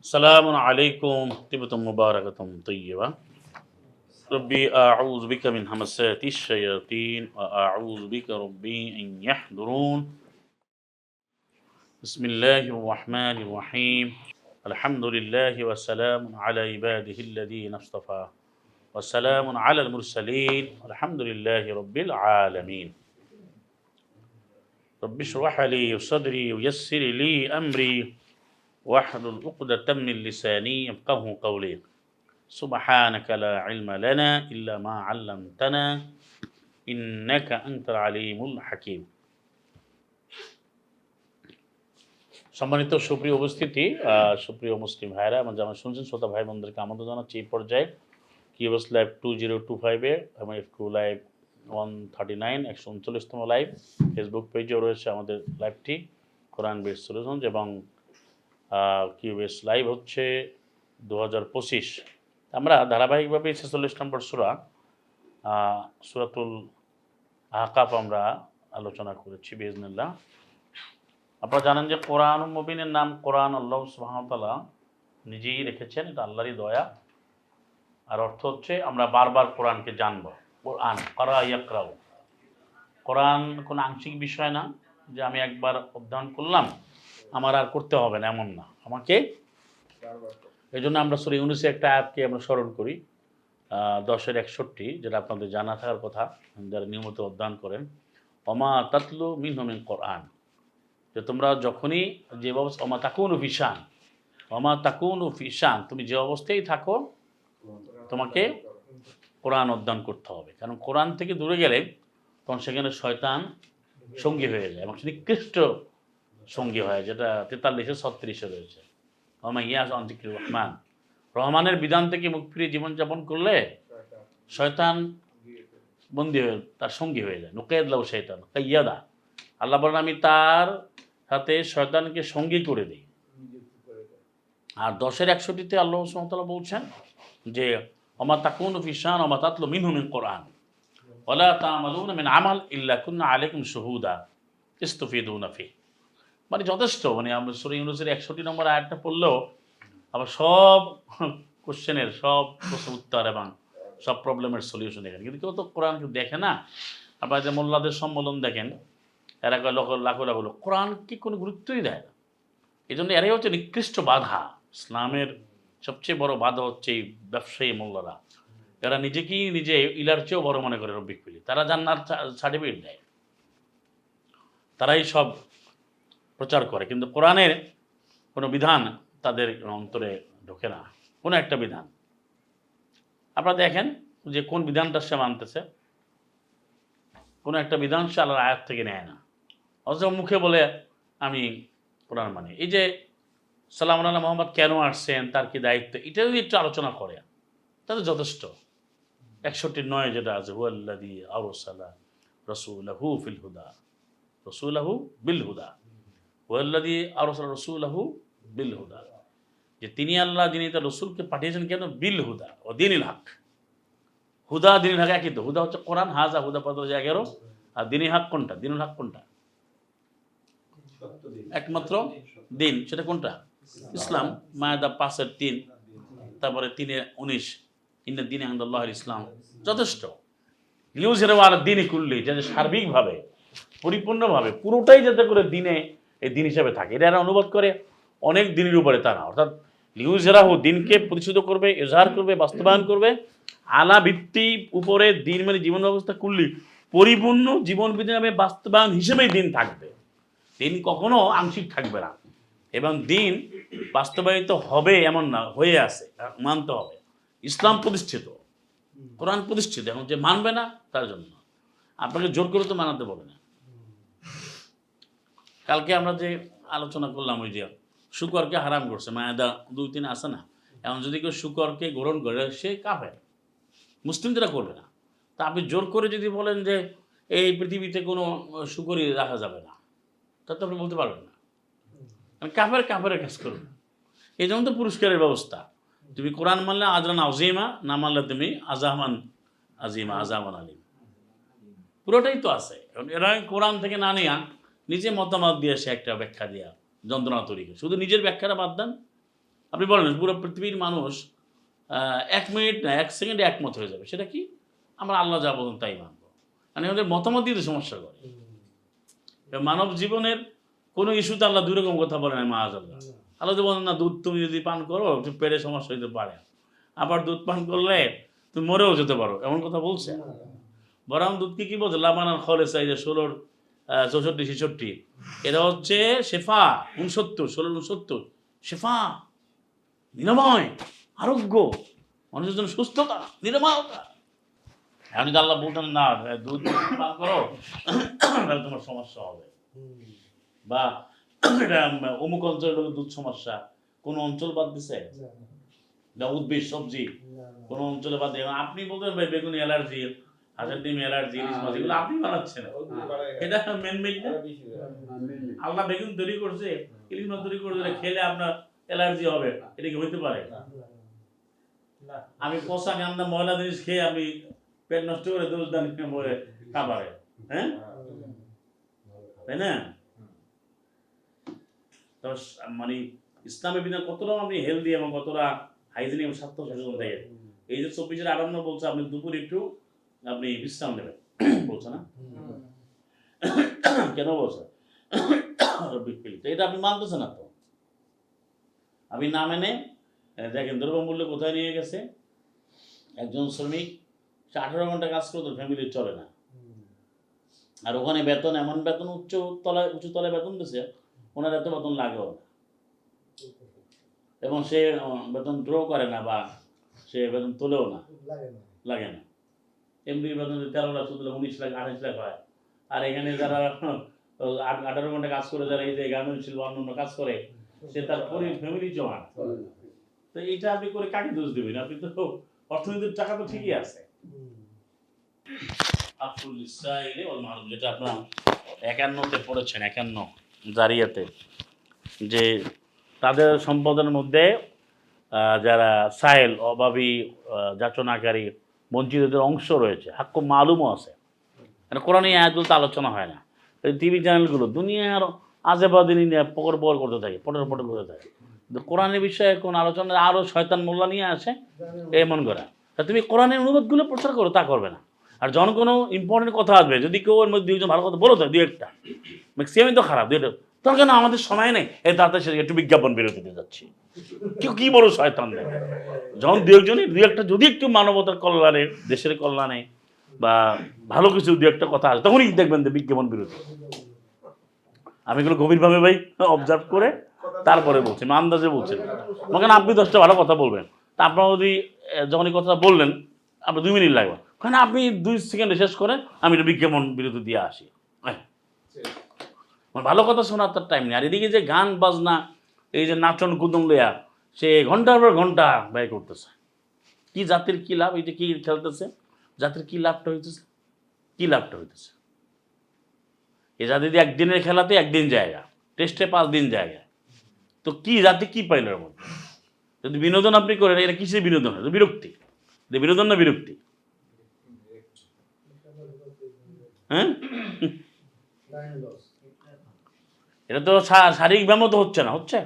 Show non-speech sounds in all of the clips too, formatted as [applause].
السلام عليكم طيبة مباركة طيبة. ربي أعوذ بك من همسات الشياطين وأعوذ بك ربي أن يحضرون. بسم الله الرحمن الرحيم. الحمد لله وسلام على عباده الذين اصطفى وسلام على المرسلين والحمد لله رب العالمين. رب اشرح لي صدري ويسر لي أمري واحلل عقدة من لساني يفقه قولي سبحانك لا علم لنا إلا ما علمتنا إنك أنت العليم الحكيم সম্মানিত সুপ্রিয় উপস্থিতি আহ, সুপ্রিয় মুসলিম ভাইরা আমার যেমন শুনছেন শ্রোতা ভাই বোনদেরকে আমাদের জানাচ্ছি এই পর্যায়ে QS live two zero two ফাইভে এবং এফকিউ লাইভ one thirty nine একশো উনচল্লিশতম লাইভ ফেসবুক পেজেও রয়েছে আমাদের লাইভটি কোরআন বেস সলিউশন এবং কিউএস লাইভ হচ্ছে দু হাজার পঁচিশ। আমরা ধারাবাহিকভাবে ছেচল্লিশ নম্বর সুরা সুরাতুল আহকাফ আমরা আলোচনা করেছি বিজনুল্লাহ আপনারা জানেন যে কোরআন মবিনের নাম কোরআন আল্লাহ সুবাহতাল্লাহ নিজেই রেখেছেন, এটা আল্লাহরই দয়া। আর অর্থ হচ্ছে আমরা বারবার কোরআনকে জানব। কোরআন, করা ইয়াকরাও কোরআন কোনো আংশিক বিষয় না, যে আমি একবার অধ্যয়ন করলাম, আমার আর করতে হবে না, এমন না। আমাকে এই জন্য আমরা সরি ইউনিসে একটা অ্যাপকে আমরা স্মরণ করি দশের একষট্টি, যেটা আপনাদের জানা থাকার কথা, যারা নিয়মিত অধ্যয়ন করেন। অমা তাতলু মিনহমিন কোরআন। যে তোমরা যখনই যে অবস্থা অমা তাকুন ফিসান অমা তাকুন ফিসান তুমি যে অবস্থায় থাকো, তোমাকে কোরআন অধ্যয়ন করতে হবে। কারণ কোরআন থেকে দূরে গেলে তখন সেখানে শয়তান সঙ্গী হয়ে যায় এবং সে নিকৃষ্ট সঙ্গী হয় যেটা তেতাল্লিশে ছত্রিশে রয়েছে। ইয়াস অন্তিক রহমান। রহমানের বিধান থেকে মুখ ফিরিয়ে জীবনযাপন করলে শয়তান বন্দী হয়ে তার সঙ্গী হয়ে যায়। নুকেদলাউ শৈতান কাইয়াদা। আল্লাহ বলেন আমি তার সাথে শয়তানকে সঙ্গী করে দিই। আর দশের একশোটিতে আল্লাহ সুমতাল্লাহ বলছেন যে অমা তাকুন ফিসান অমা তাতলো মিনহু মিন কোরআন ওলা তামালুন মিন আমাল ইল্লা কুন্না আলাইকুম শুহুদা ইস্তফিদুনা ফি মানে যথেষ্ট মানে আমরা সুরি ইউনুসের একষট্টি নম্বর আয়াতটা পড়লেও আবার সব কোশ্চেনের, সব প্রশ্ন উত্তর এবং সব প্রবলেমের সলিউশন এখানে কিন্তু কেউ তো কোরআন দেখে না। আবার যে মোল্লাদের সম্মেলন দেখেন, এরা লক্ষ, লাখো লাখো লোক। কোরআনকে কোনো গুরুত্বই দেয় না। এই জন্য এরাই হচ্ছে নিকৃষ্ট বাধা। ইসলামের সবচেয়ে বড় বাধা হচ্ছে এই ব্যবসায়ী মোল্লারা এরা নিজেকেই নিজে ইলার চেয়েও বড় মনে করে রব্বিক ফিলি। তারা জান্নার সার্টিফিকেট দেয়। তারাই সব প্রচার করে। কিন্তু কোরআনের কোনো বিধান তাদের অন্তরে ঢোকে না। কোনো একটা বিধান। আপনারা দেখেন যে কোন বিধানটা সে মানতেছে? কোনো একটা বিধান সে আল্লাহর আয়াত থেকে নেয় না। অথচ মুখে বলে, আমি কোরআন মানি। এই যে সালাম আল্লাহ মোহাম্মদ কেন আসছেন? তার কি দায়িত্ব? এটা যদি একটু আলোচনা করে। তাহলে যথেষ্ট। একষট্টি নয় যেটা আছে হুয়াল্লাদি আরসালা রসুলাহু ফিল হুদা। রসুলাহু বিল হুদা। হুয়াল্লাদি আরসালা রসুলাহু বিল হুদা। যে তিনি আল্লাহ, যিনি তার রসুলকে পাঠিয়েছেন কেন? বিল হুদা, ও দিনিল হক। হুদা, দিনিল হক একই তো। হুদা হচ্ছে কোরআন, হাজা, হুদা পদ এগারো। আর দিনী হক কোনটা? দিনুল হক কোনটা? একমাত্র দিন। সেটা কোনটা? ইসলাম, মায়াদা পাঁচের তিন, তারপরে তিনে উনিশ। ইন্দের দিনে আহমদুল্লাহ ইসলাম। যথেষ্ট। লিউজের আর দিনই করলি যাতে সার্বিকভাবে, পরিপূর্ণভাবে, পুরোটাই যাতে করে দিনে এই দিন হিসাবে থাকে। এটা এরা অনুবাদ করে অনেক দিনের উপরে তা না অর্থাৎ লিউজেরাহু দিনকে প্রতিষ্ঠিত করবে, এজাহার করবে, বাস্তবায়ন করবে, আলা ভিত্তি উপরে দিন মানে জীবন ব্যবস্থা করলি পরিপূর্ণ জীবন বিধি বিধানে বাস্তবায়ন হিসেবেই দিন থাকবে। দিন কখনো আংশিক থাকবে না। এবং দিন বাস্তবায়িত হবে এমন না, হয়ে আছে মানতে হবে। ইসলাম প্রতিষ্ঠিত, কোরআন প্রতিষ্ঠিত, এখন যে মানবে না, তার জন্য আপনাকে জোর করে তো মানাতে বলে না। কালকে আমরা যে আলোচনা করলাম ওই যে শুকরকে হারাম করছে, মায়াদা দুই তিন আছে না? এখন যদি কেউ শুকরকে গ্রহণ করে, সে কাফের। মুসলিমরা করবে না। তা আপনি জোর করে যদি বলেন যে এই পৃথিবীতে কোনো শুকরই রাখা যাবে না, তা তো আপনি বলতে পারবেন না। কাফের কাফের কাজ করবে। এই জন্য তো পুরস্কারের ব্যবস্থা। তুমি কোরআন মানলে আজরান আজিমা না মানলে তুমি আজামান আজিমা আজামান আলিম পুরোটাই তো আছে। এরা কোরআন থেকে না নেয়া নিজে মতামত দিয়ে সে একটা ব্যাখ্যা দেওয়া যন্ত্রণা তৈরি করে। শুধু নিজের ব্যাখ্যাটা বাদ দেন। আপনি বলেন পুরো পৃথিবীর মানুষ এক মিনিট না এক সেকেন্ডে একমত হয়ে যাবে। সেটা কি? আমরা আল্লাহ যা বলুন তাই মানবো। মানে আমাদের মতামত দিয়ে সমস্যা করে। মানব জীবনের কোনো ইস্যুতে আল্লাহ দুই রকম কথা বলে না মাহাজ আল্লাহ আল্লাহ বলেন, না, দুধ তুমি যদি পান করো, একটু পেটে সমস্যা হইতে পারে। আবার দুধ পান করলে তুমি মরেও যেতে পারো, এমন কথা বলছে। বরং দুধকে কি বলছে? লাবানার খলে চাই যে ষোলোর চৌষট্টি, ছেষট্টি। এটা হচ্ছে শেফা, উনসত্তর, ষোলোর উনসত্তর। শেফা, নিরাময়, আরোগ্য। মানুষের জন্য সুস্থতা, নিরাময়তা। যদি আল্লাহ বলতেন, না, দুধ পান করো, তাহলে তোমার সমস্যা হবে। বা এটা অমুক অঞ্চলের লোকের দুধ সমস্যা কোন অঞ্চল বাদ দিছে? বা উদ্ভিদ সবজি। কোন অঞ্চলে বাদ দিয়ে আপনি বলতেন ভাই বেগুনি অ্যালার্জি হাজার ডিম অ্যালার্জি ইলিশ মাছ এগুলো আপনি বানাচ্ছেন। এটা মেন মেন না? আল্লাহ বেগুন তৈরি করছে ইলিশ মাছ তৈরি করছে খেলে আপনার অ্যালার্জি হবে। এটা কি হইতে পারে? আমি পচা গান্দা ময়লা জিনিস খেয়ে আমি পেট নষ্ট করে দোষ দান মরে খাবারে। হ্যাঁ? তাই না? মানে ইসলামের বিধান কতটা আপনি হেলদি এবং কতটা হাইজিনিক এবং স্বাস্থ্য সচেতন থাকে। এই যে চব্বিশের আটান্ন বলছে আপনি দুপুর একটু আপনি বিশ্রাম নেবেন। বলছে না? [coughs] কেন বলছে। [coughs] তো এটা আপনি মানতেছেন না তো? আমি না মেনে দেখেন দ্রব্যমূল্য কোথায় নিয়ে গেছে? একজন শ্রমিক সে আঠারো ঘণ্টা কাজ করে তোর ফ্যামিলি চলে না। আর ওখানে বেতন এমন বেতন উচ্চ তলায় উঁচু তলায় বেতন দিছে ওনার এত বেতন লাগেও না এবং সে বেতন ড্র করে না বা সে বেতন তোলেও না। লাগে না। এমনি বেতন তেরো লাখ চোদ্দ লাখ উনিশ লাখ আঠাশ লাখ হয় আর এখানে যারা [laughs] আঠারো ঘণ্টা কাজ করে যারা এই যে গার্মেন্ট শিল্প অন্যান্য কাজ করে সে তার ফ্যামিলি জমা তো এইটা আপনি করে কাকে দোষ দেবেন? আপনি তো অর্থনীতির টাকা তো ঠিকই আছে। আফুল ইসরায়েলে ওল মারুফ যেটা আপনার একান্নতে পড়েছেন একান্ন। জারিয়াতে, যে তাদের সম্পদের মধ্যে যারা সাইল অভাবী যাচনাকারী, বঞ্চিতদের অংশ রয়েছে হাক্য মালুমও আছে। মানে কোরআন আয়াতগুলো তো আলোচনা হয় না। টিভি চ্যানেলগুলো দুনিয়ার আজেবাদিনী নিয়ে পকর পকর করতে থাকে, পটর পটর করতে থাকে। কিন্তু কোরআনের বিষয়ে কোন আলোচনা আরও শয়তান মোল্লা নিয়ে আসে? এমন করে। তা তুমি কোরআনের অনুবাদগুলো প্রচার করো, তা করবে না। আর যখন কোনো ইম্পর্টেন্ট কথা আসবে, যদি কেউ ওর মধ্যে দুইজন ভালো কথা বলো তো দু একটা ম্যাক্সিমামই তো খারাপ, দুইটা। তোর কেন আমাদের সময় নেই? এই তাতে সে একটু বিজ্ঞাপন বিরতি দিয়ে যাচ্ছি। কেউ কি বড় শয়তান দেয় যখন দু একজনই দু একটা যদি একটু মানবতার কল্যাণে, দেশের কল্যাণে বা ভালো কিছু দু একটা কথা আসে, তখনই দেখবেন যে বিজ্ঞাপন বিরতি। আমি এগুলো গভীরভাবে ভাই অবজার্ভ করে তারপরে বলছি আমি আন্দাজে বলছি না। আমাকে আপনি দশটা ভালো কথা বলবেন। তা আপনারা যদি যখন এই কথাটা বললেন, আপনার দুই মিনিট লাগবে। ওখানে আপনি দুই সেকেন্ডে শেষ করেন, আমি এটা বিজ্ঞাপন বিরতি দিয়ে আসি। হ্যাঁ। ভালো কথা শোনার তার টাইম নেই। আর এদিকে যে গান, বাজনা, এই যে নাচন কুদম লেয়া, সে ঘণ্টার পর ঘণ্টা ব্যয় করতেছে। কি জাতির কি লাভ? এই যে কি খেলতেছে? জাতির কি লাভটা হইতেছে? কি লাভটা হইতেছে? এ জাতি একদিনের খেলাতে একদিন জায়গা টেস্টে পাঁচ দিন জায়গা তো কি জাতি কি পাইল এর মধ্যে? যদি বিনোদন আপনি করেন, এটা কিসের বিনোদন? এটা বিরক্তি। বিনোদন না বিরক্তি? হ্যাঁ? [clears throat] এটা তো শারীরিক ব্যায়ামও তো হচ্ছে না, হচ্ছে?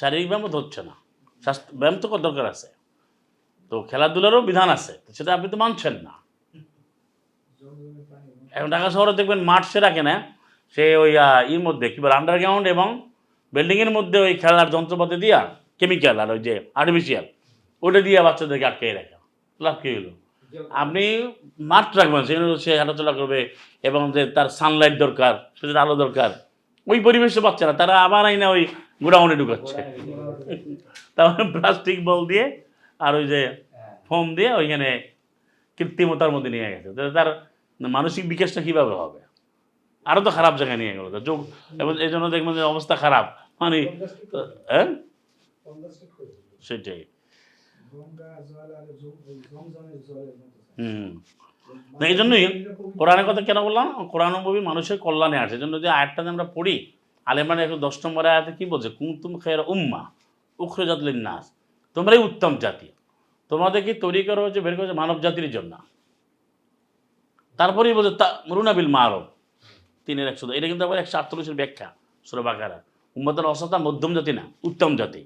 শারীরিক ব্যায়ামও তো হচ্ছে না। স্বাস্থ্য, ব্যায়াম তো দরকার আছে। তো খেলাধুলারও বিধান আছে সেটা আপনি তো মানছেন না। এখন ঢাকা শহরে দেখবেন মাঠ সে রাখে না সে ওই ইর মধ্যে, কি বলে আন্ডারগ্রাউন্ড এবং বিল্ডিংয়ের মধ্যে ওই খেলার যন্ত্রপাতি দিয়া কেমিক্যাল আর ওই যে আর্টিফিশিয়াল ওটা দিয়ে বাচ্চাদেরকে আটকে রাখা। লাভ কী হলো আপনি মাঠ রাখবেন সেখানে সে হাঁটাচলা করবে এবং যে তার সানলাইট দরকার সূর্যের আলো দরকার। ওই পরিবেশে বাচ্চারা তারা আবার আইনা ওই গোডাউনে ঢুকাচ্ছে। তারপরে প্লাস্টিক বল দিয়ে আর ওই যে ফোম দিয়ে ওইখানে কৃত্রিমতার মধ্যে নিয়ে গেছে। তার মানসিক বিকাশটা কীভাবে হবে? আরও তো খারাপ জায়গায় নিয়ে গেলো। যোগ এবং এই জন্য দেখবেন যে অবস্থা খারাপ। মানে হ্যাঁ? সেটাই। না, এই জন্যই কোরআনের কথা কেন বললাম? কোরআন বই মানুষের কল্যাণে এই জন্য যে আয়াতটা আমরা পড়ি আলেমানে একটু দশ নম্বর আয়াতে কি বলছে? কুমতুম খের উম্মা উখরজাত নাস তোমরাই উত্তম জাতি। তোমাদেরকে তৈরি করা হয়েছে বের করা হয়েছে মানব জাতির জন্য? তারপরেই বলছে, তা মরুনাবিল মারব তিনের একশো এটা কিন্তু আবার একশো আটচল্লিশের ব্যাখ্যা, সুরা বাকারা। উম্মাদান অসতা মধ্যম জাতি না, উত্তম জাতি।